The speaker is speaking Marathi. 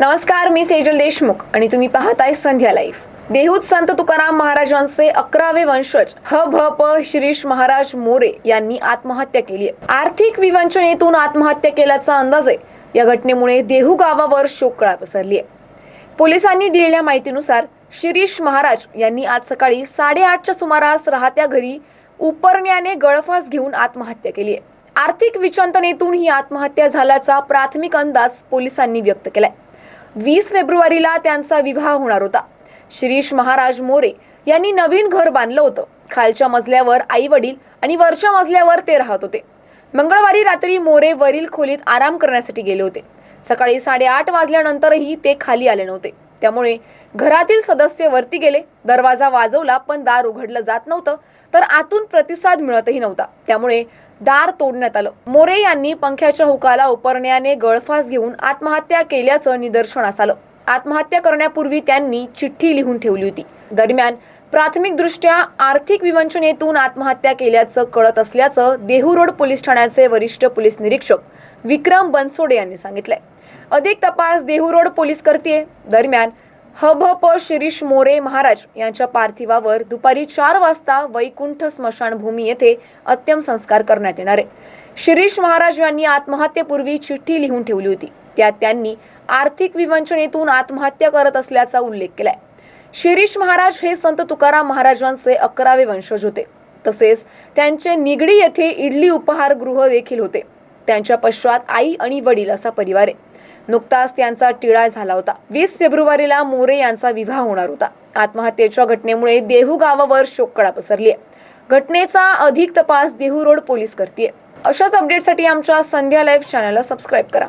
नमस्कार मी सेजल देशमुख आणि तुम्ही पाहताय संध्या लाईफ देहूत संत तुकाराम महाराजांचे अकरावे वंशज ह भ प शिरीष महाराज मोरे यांनी आत्महत्या केली आहे. आर्थिक विवंचनेतून आत्महत्या केल्याचा अंदाज आहे या घटनेमुळे देहू गावावर शोककळा पसरली आहे. पोलिसांनी दिलेल्या माहितीनुसार शिरीष महाराज यांनी आज सकाळी साडेआठच्या सुमारास राहत्या घरी उपरण्याने गळफास घेऊन आत्महत्या केली आहे. आर्थिक विचंतनेतून ही आत्महत्या झाल्याचा प्राथमिक अंदाज पोलिसांनी व्यक्त केलाय. वीस फेब्रुवारीला त्यांचा विवाह होणार होता. शिरीष महाराज मोरे यांनी नवीन घर बांधलं होतं. खालच्या मजल्यावर आई वडील आणि वरच्या मजल्यावर ते राहत होते. मंगळवारी रात्री मोरे वरील खोलीत आराम करण्यासाठी गेले होते. सकाळी साडेआठ वाजल्यानंतरही ते खाली आले नव्हते. त्यामुळे घरातील सदस्य वरती गेले. दरवाजा वाजवला पण दार उघडलं जात नव्हतं. तर आतून प्रतिसाद मिळतही नव्हता. त्यामुळे दार तोडण्यात आलं. मोरे यांनी पंख्याच्या हुकाला उपरण्याने गळफास घेऊन आत्महत्या केल्याचं निदर्शनास आलं. आत्महत्या करण्यापूर्वी त्यांनी चिठ्ठी लिहून ठेवली होती. दरम्यान प्राथमिकदृष्ट्या आर्थिक विवंचनेतून आत्महत्या केल्याचं कळत असल्याचं देहू रोड पोलीस ठाण्याचे वरिष्ठ पोलीस निरीक्षक विक्रम बनसोडे यांनी सांगितलंय. अधिक तपास देहू रोड पोलीस करते दरम्यान हभप शिरीष मोरे महाराज यांच्या पार्थिवावर दुपारी चार वाजता वैकुंठ स्मशानभूमी येथे अंत्यसंस्कार करण्यात येणार आहे. शिरीष महाराज यांनी आत्महत्येपूर्वी चिठ्ठी लिहून ठेवली होती. त्यात त्यांनी आर्थिक विवंचनेतून आत्महत्या करत असल्याचा उल्लेख केलाय. शिरीष महाराज हे संत तुकाराम महाराजांचे अकरावे वंशज होते. तसेच त्यांचे निगडी येथे इडली उपहारगृह देखील होते. त्यांच्या पश्चात आई आणि वडील असा परिवार आहे. नुकताच त्यांचा टिळा झाला होता. वीस फेब्रुवारीला मोरे यांचा विवाह होणार होता. आत्महत्येच्या घटनेमुळे देहू गावावर शोककळा पसरली आहे घटनेचा अधिक तपास देहू रोड पोलीस करते अशाच अपडेटसाठी आमच्या संध्या लाईव्ह चॅनलला सबस्क्राईब करा.